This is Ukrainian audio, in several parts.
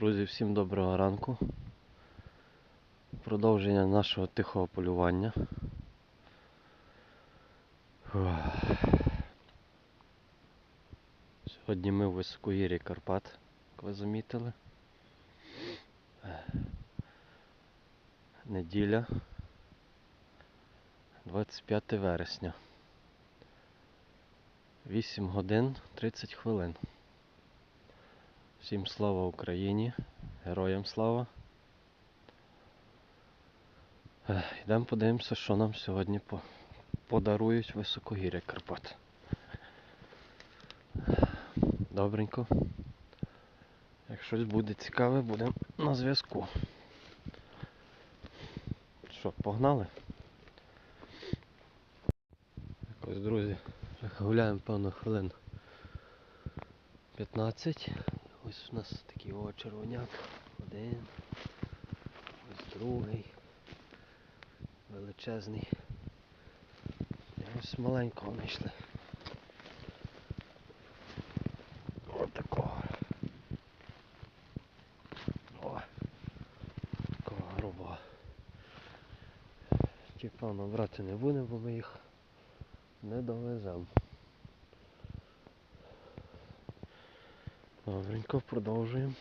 Друзі, всім доброго ранку. Продовження нашого тихого полювання. Сьогодні ми в високогір'ї Карпат, як ви замітили. Неділя, 25 вересня. 8 годин 30 хвилин. Всім слава Україні, героям слава. Йдемо подивимося, що нам сьогодні подарують високогір'я Карпат. Добренько. Як щось буде цікаве, будемо на зв'язку. Що, погнали? Якось, друзі, гуляємо певно хвилин 15. Ось у нас такий о червоняк. Один. Ось другий. Величезний. Ось маленького знайшли. Ось такого. О. Такого грубого. Ті, певно, брати не будемо, бо ми їх не довеземо. Добренько, продовжуємо.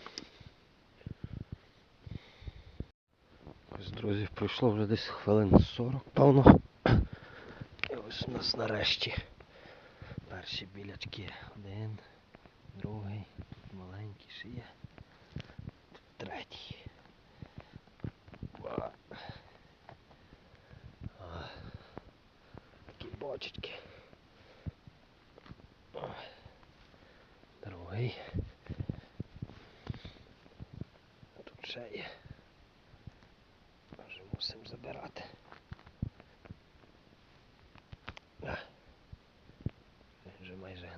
Ось, друзі, пройшло вже десь хвилин 40, певно. І ось у нас нарешті перші білячки. Один, другий, маленький ще є. Третій. Такі бочечки. О. Другий. Тут ще є. Вже мусимо забирати. Він вже майже.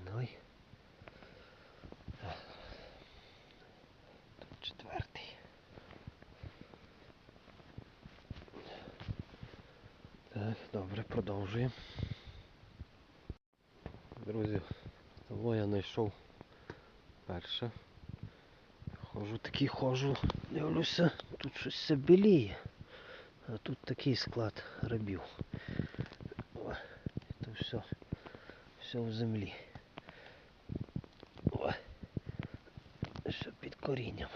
Тут четвертий. Так, добре, продовжуємо. Друзі, того я знайшов перше. Хожу такий хожу, дивлюся, тут щось все біліє. А тут такий склад рабів. О, це все, все в землі. О, все під корінням.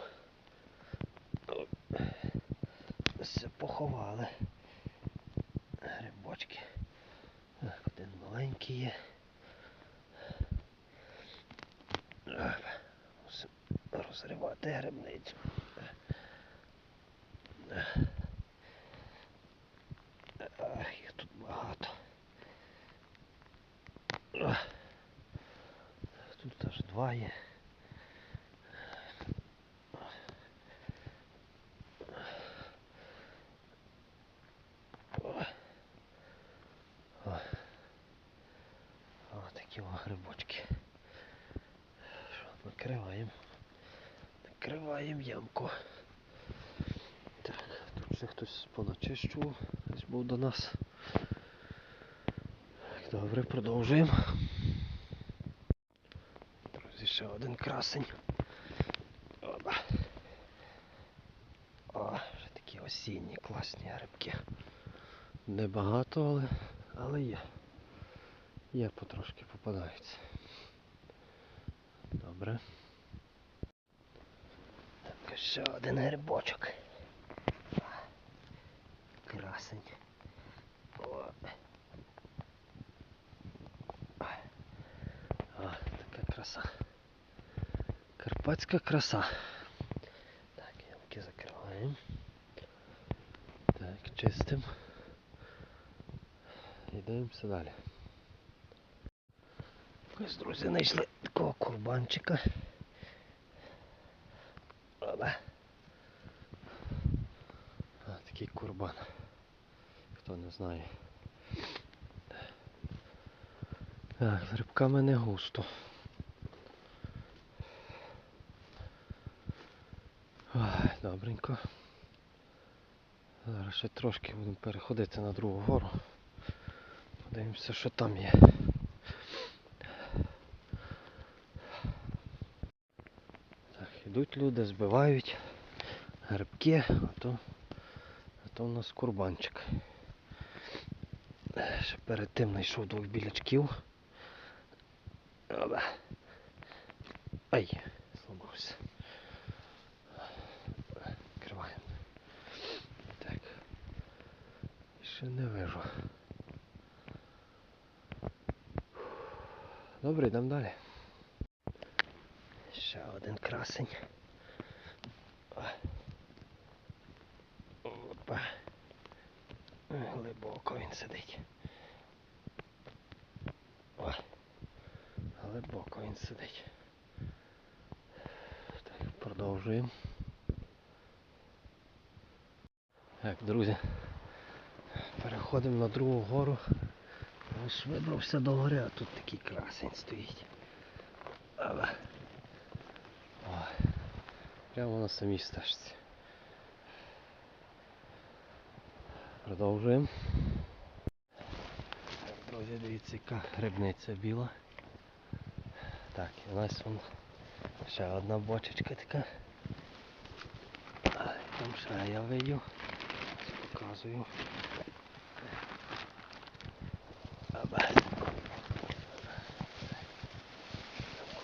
Все поховали. Грибочки. Один маленький є. Оп, Мусимо розривати грибницю. Ах, їх тут багато. Тут аж два є. Ох. Ох. Ось такі о грибочки. Що, накриваємо. Накриваємо ямку. Так, тут ще хтось поначищував, десь був до нас. Добре, продовжуємо. Друзі, ще один красень. Опа. О, вже такі осінні класні грибки. Небагато, але, але є. Є потрошки попадаються. Добре. Так, ще один грибочок. Красень. О. Така краса. Карпатська краса. Так, ямки закриваємо. Так, чистим. І дивимося далі. Ось, друзі, знайшли такого курбанчика. Опа. А, такий курбан. Знає. Так, з рибками не густо. Ой, добренько. Зараз ще трошки будемо переходити на другу гору. Подивимося, що там є. Так, Йдуть люди, збивають грибки, а то, а то у нас курбанчик. Ще перед тим знайшов двох білячків. Опа. Ай, зламався. Відкриваємо. Так. Ще не вижу. Добре, йдемо далі. Ще один красень. Опа. Глибоко він сидить. О. Глибоко він сидить. Так, продовжуємо. Так, друзі. Переходимо на другу гору. Ось вибрався до гори, а тут такий красень стоїть. Але. Прямо на самій стежці. Продовжуємо. Друзі, дивіться, яка грибниця біла. Так, і у нас вон ще одна бочечка така. Там ще я вийду. Показую. Аба.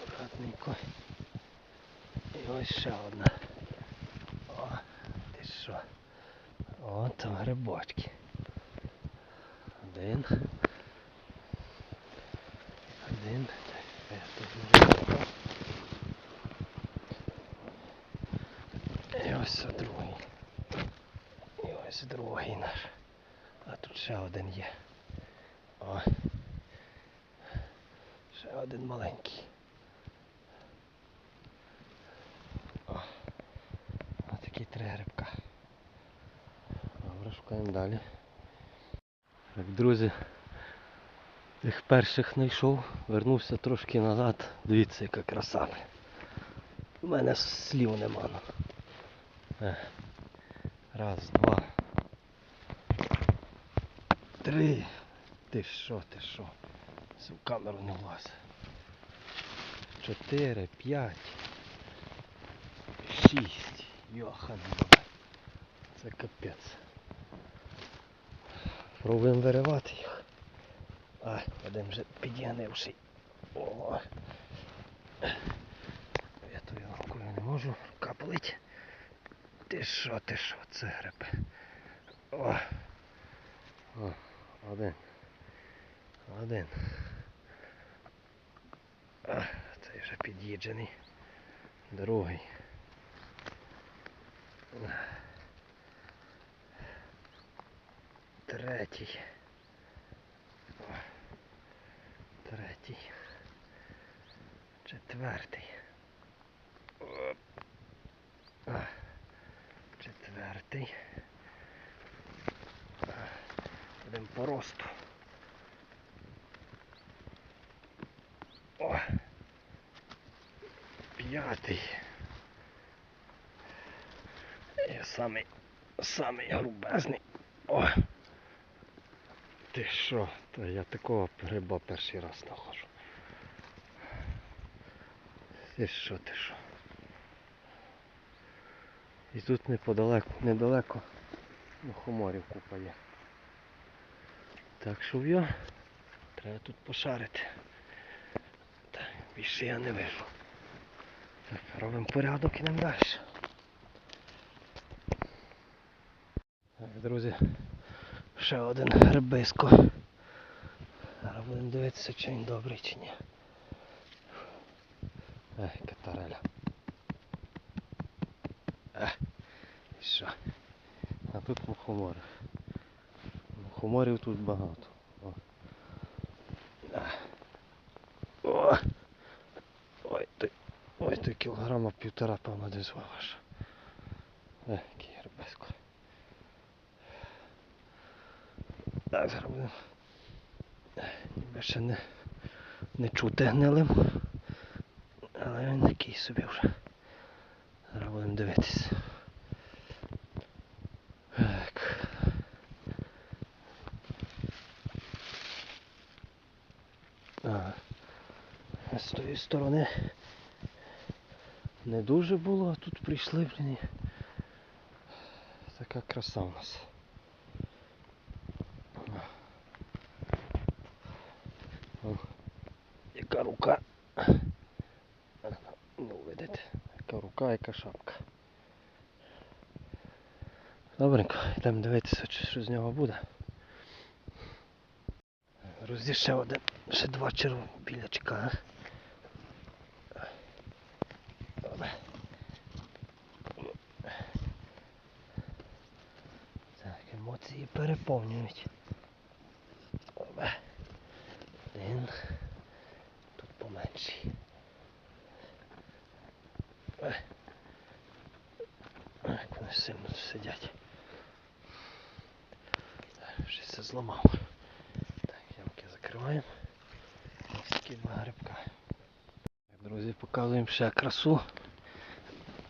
Акуратненько. І ось ще одна. О, ти що? О, там грибочки. Один. Один. Так, я тут вже забрав. І ось другий. І ось другий наш. А тут ще один є. О. Ще один маленький. О. Ось такі три грибка. Добре, шукаємо далі. Так, друзі, тих перших знайшов, вернувся трошки назад. Дивіться, яка краса. У мене слів нема. Е. Раз, два. Три. Ти що, ти що? Це в камеру не влазить. Чотири, п'ять. Шість. Йохан. Це капець. Пробуємо виривати їх. А, один вже підігнивший. О. Я тою рукою не можу. Рука болить. Ти що, ти що, це гриби. О. О, один. Один. А, цей вже під'їджений. Другий. Третій. О, Третій. Четвертий. Оп. Четвертий. Будемо по росту. О. П'ятий. І самий, самий грубезний. О. Ти що? Та я такого гриба перший раз нахожу. Ти що, ти що? І тут неподалеку, недалеко мухоморів купа є. Так що я треба тут пошарити. Так, більше я не вижу. Так, робимо порядок і йдемо далі. Так, друзі, ще один грибисько. Зараз будемо дивитися, чи він добрий чи ні. Ех, катареля. Ех, і що? А тут мухомори. Тут багато. О. О! Ой, той, ой, той кілограма півтора, певно, десь. Ех, який грибисько. Так, зараз будемо. Ніби ще не, не чути гнилим. Але він такий собі вже. Зараз будемо дивитися. Так. А, з тої сторони не дуже було, а тут прийшли, блін. Така краса у нас. О, яка рука. Ну, видите, яка рука, яка шапка. Добренько, йдемо дивитися, що з нього буде. Друзі, ще один, ще два червобілячка. Добре. Добре. Один. Тут поменший. Е. Як вони сильно сидять. Щось все зламав. Так, ямки закриваємо. Два грибка. Друзі, показуємо ще красу.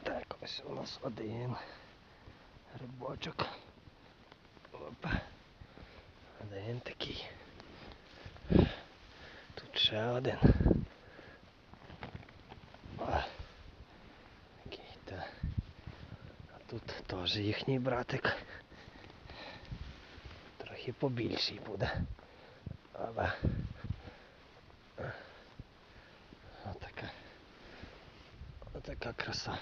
Так, ось у нас один грибочок. Опа. Один такий. Тут ще один. А тут теж їхній братик. Трохи побільший буде. Опа. Отака. Отака краса.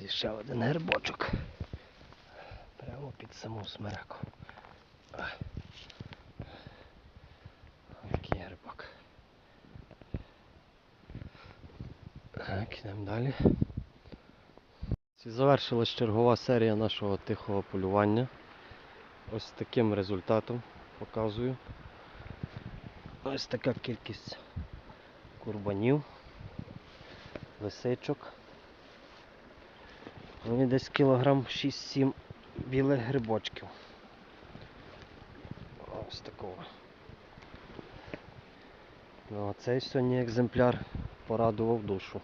І ще один гербочок. Прямо під саму смереку. А. Який грибок. Так, йдемо далі. Завершилась чергова серія нашого тихого полювання. Ось таким результатом показую. Ось така кількість курбанів, лисичок. І десь кілограм 6-7 білих грибочків. Ось такого. Ну, а цей сьогодні екземпляр порадував душу.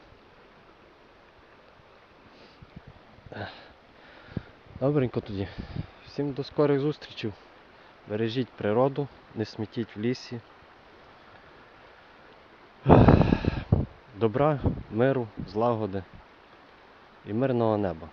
Добренько тоді. Всім до скорих зустрічей. Бережіть природу, не смітіть в лісі. Добра, миру, злагоди і мирного неба.